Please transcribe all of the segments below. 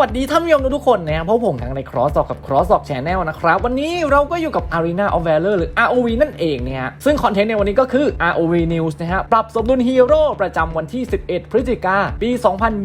วัสดีท่านผู้ชมทุกคนนะครับเพราะผมทางใน Cross กับ Cross ออก Channel นะครับ วันนี้เราก็อยู่กับ Arena of Valor หรือ ROV นั่นเองนะฮะซึ่งคอนเทนต์ในวันนี้ก็คือ ROV News นะฮะปรับสมดุลฮีโร่ประจำวันที่ 11 พฤศจิกาปี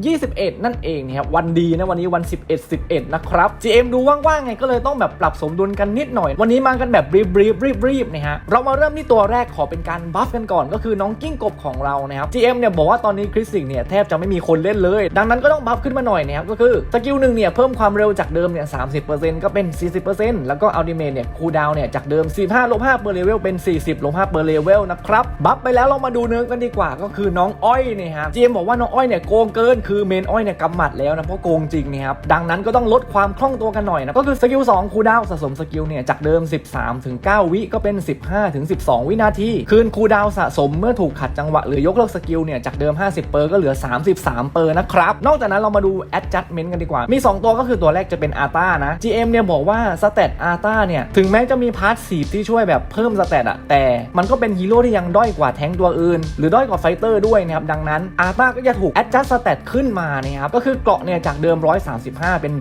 2021 นั่นเองนะครับวันดีนะวันนี้วัน 11 11 นะครับ GM ดูว่างๆไงก็เลยต้องแบบปรับสมดุลกันนิดหน่อย วันนี้มากันแบบรีบรีบรีบรีบนะฮะเรามาเริ่มที่ตัวแรกขอเป็นการบัฟกันก่อนก็คือน้องกิ้งกบของเรานะครับ GM เนี่ยบอกว่าตอนนี้คริสสิงเนี่ยแทบจะไม่มีคนเล่นเลย ดังนั้นก็ต้องบัฟขึ้นมาหน่อยนะครับก็คือสกิลหนึ่งเนี่ยเพิ่มความเร็วจากเดิมเนี่ย30%ก็เป็น40%แล้วก็อัลติเมทเนี่ยคูลดาวเนี่ยจากเดิม15ลบ5เปอร์เลเวลเป็น40ลบ5เปอร์เลเวลนะครับบัฟไปแล้วเรามาดูเนื้อกันดีกว่าก็คือน้องอ้อยเนี่ยครับ GM บอกว่าน้องอ้อยเนี่ยโกงเกินคือเมนอ้อยเนี่ยกำหมัดแล้วนะเพราะโกงจริงนะครับดังนั้นก็ต้องลดความคล่องตัวกันหน่อยนะก็คือสกิล2คูลดาวสะสมสกิลเนี่ยจากเดิม 13ถึง9วิก็เป็น 15ถึง12 วินาที คืนคูลดาวสะสมเมื่อถูกขัดจังหวะหรือยกเลิกสกิลเนี่ยจากเดิม 50เปอร์ก็เหลือ 33เปอร์นะครับนอกจากนั้นเรามาดู adjustment กันดีกว่า มี 2 ตัวก็คือตัวแรกจะเป็น a r t a นะ GM เนี่ยบอกว่าสเตต a r t a เนี่ย ถึงแม้จะมีพาร์ทสีที่ช่วยแบบเพิ่มสเตตอะแต่มันก็เป็นฮีโร่ที่ยังด้อยกว่าแทงตัวอื่น หรือด้อยกว่าไฟเตอร์ด้วยนะครับ ดังนั้น a r t a ก็จะถูก adjust stat ขึ้นมานะครับ ก็คือเกราะเนี่ยจากเดิม 135 เป็น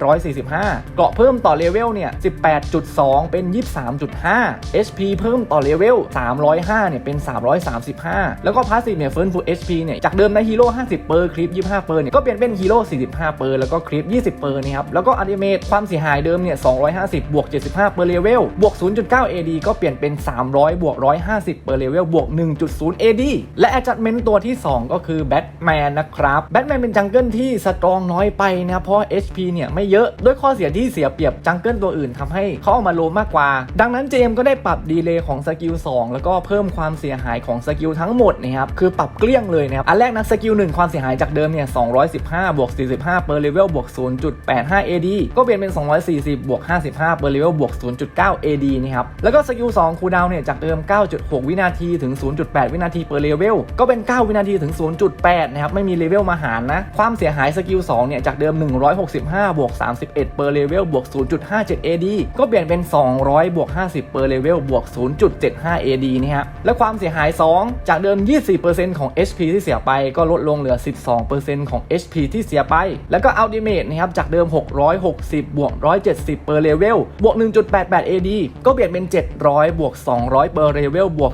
145 เกราะเพิ่มต่อเลเวลเนี่ย 18.2 เป็น 23.5 HP เพิ่มต่อเลเวล 305 เนี่ยเป็น 335 แล้วก็พาสซีฟเนี่ยเฟิร์นฟู HP เนี่ยจากเดิมได้ฮีโร่50เปอร์คลิป25เปอร์เนี่ยก็เปลี่ยนเป็นฮีโร่45เปอร์แล้วก็คลิป20 เปอร์นะครับแล้วก็อัลติเมทความเสียหายเดิมเนี่ย250 บวก 75 เปอร์เลเวลบวก 0.9 AD ก็เปลี่ยนเป็น 300 บวก 150 เปอร์เลเวลบวก 1.0 AD และ adjustment ตัวที่ 2 ก็คือแบทแมนนะครับแบทแมนเป็นจังเกิลที่สตรองน้อยไปนะเพราะ HP เนี่ยไม่เยอะด้วยข้อเสียที่เสียเปรียบจังเกิลตัวอื่นทำให้เขาเอามาโลมากกว่า ดังนั้นเจมก็ได้ปรับดีเลย์ของสกิล2แล้วก็เพิ่มความเสียหายของสกิลทั้งหมดนะครับคือปรับเกลี้ยงเลยนะครับอันแรกนะสกิล1ความเสียหายจากเดิมเนี่ย215 บวก 45 เปอร์เลเวลบวก0.85 AD ก็เปลี่ยนเป็น 240 บวก 55 เปอร์เลเวลบวก 0.9 AD นะครับ แล้วก็สกิล2คูลดาวน์เนี่ย จากเดิม 9.6 วินาทีถึง 0.8 วินาทีเปอร์เลเวลก็เป็น 9 วินาทีถึง 0.8 นะครับ ไม่มีเลเวลมาหารนะ ความเสียหายสกิล2เนี่ย จากเดิม 165 บวก 31 เปอร์เลเวลบวก 0.57 AD ก็เปลี่ยนเป็น 200 บวก 50 เปอร์เลเวลบวก 0.75 AD นี่ฮะและความเสียหาย 2 จากเดิม24%ของ HP ที่เสียไปก็ลดลงเหลือ 12%ของ HP ที่เสียไป แล้วก็ Ultimate นะครับ จากเดิม 660 บวก 170 เปอร์เลเวล บวก 1.88 AD ก็เปลี่ยนเป็น 700 บวก 200 เปอร์เลเวล บวก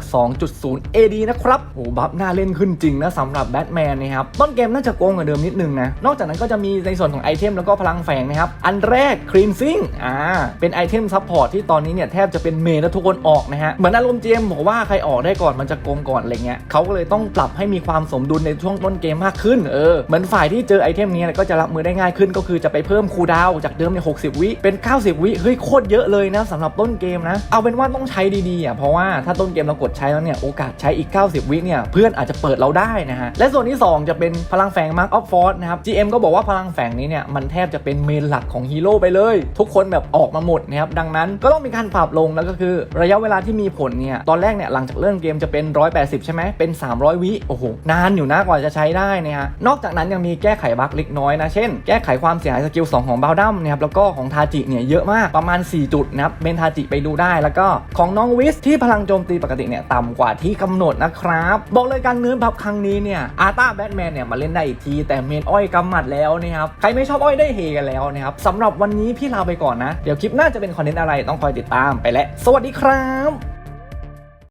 2.0 AD นะครับ โอ้บัฟน่าเล่นขึ้นจริงนะสำหรับแบทแมนนะครับ ต้นเกมน่าจะโกงกว่าเดิมนิดนึงนะ นอกจากนั้นก็จะมีในส่วนของไอเทมแล้วก็พลังแฝงนะครับ อันแรก Cleansing อ่า เป็นไอเทมซัพพอร์ตที่ตอนนี้เนี่ยแทบจะเป็นเมนแล้วทุกคนออกนะฮะ เหมือนอารมณ์เจมบอกว่าใครออกได้ก่อนมันจะโกงก่อนอะไรเงี้ยเขาก็เลยต้องปรับให้มีความสมดุลในช่วงต้นเกมมากขึ้น เออ เหมือนฝ่ายที่เจอไอเทมนี้ก็จะรับมือได้ง่ายขึ้นก็คือจะไปเพิ่มคูดาวจากเดิมเนี่ย60 วิเป็น 90 วิเฮ้ยโคตรเยอะเลยนะสำหรับต้นเกมนะ เอาเป็นว่าต้องใช้ดีๆอะเพราะว่าถ้าต้นเกมเรากดใช้แล้วเนี่ยโอกาสใช้อีก 90 วิเนี่ยเพื่อนอาจจะเปิดเราได้นะฮะและส่วนที่ 2 จะเป็นพลังแฝง Mark of Force นะครับ GM ก็บอกว่าพลังแฝงนี้เนี่ยมันแทบจะเป็นเมนหลักของฮีโร่ไปเลย ทุกคนแบบออกมาหมดนะครับดังนั้นก็ต้องมีการปรับลงแล้วก็คือระยะเวลาที่มีผลเนี่ยตอนแรกเนี่ยหลังจากเริ่มเกมจะเป็น 180 ใช่ไหมเป็น 300 วิโอ้โหนานอยู่นะกว่าจะใช้ได้นะฮะนอกจากนั้นยังมีแก้ไขบั๊กเล็กน้อยนะเช่น แก้ไขความความเสียหายสกิล2ของบาวดัมนะครับแล้วก็ของทาจิเนี่ยเยอะมากประมาณ 4 จุดนะครับเมนทาจิไปดูได้ แล้วก็ของน้องวิสที่พลังโจมตีปกติเนี่ยต่ำกว่าที่กำหนดนะครับบอกเลยการเนื้อพับครั้งนี้เนี่ยอาร์ตาแบทแมนเนี่ยมาเล่นได้อีกทีแต่เมนอ้อยกำหมัดแล้วนะครับใครไม่ชอบอ้อยได้เฮกันแล้วนะครับสำหรับวันนี้พี่ลาไปก่อนนะ เดี๋ยวคลิปหน้าจะเป็นคอนเทนต์อะไรต้องคอยติดตามไปแล้วสวัสดีครับ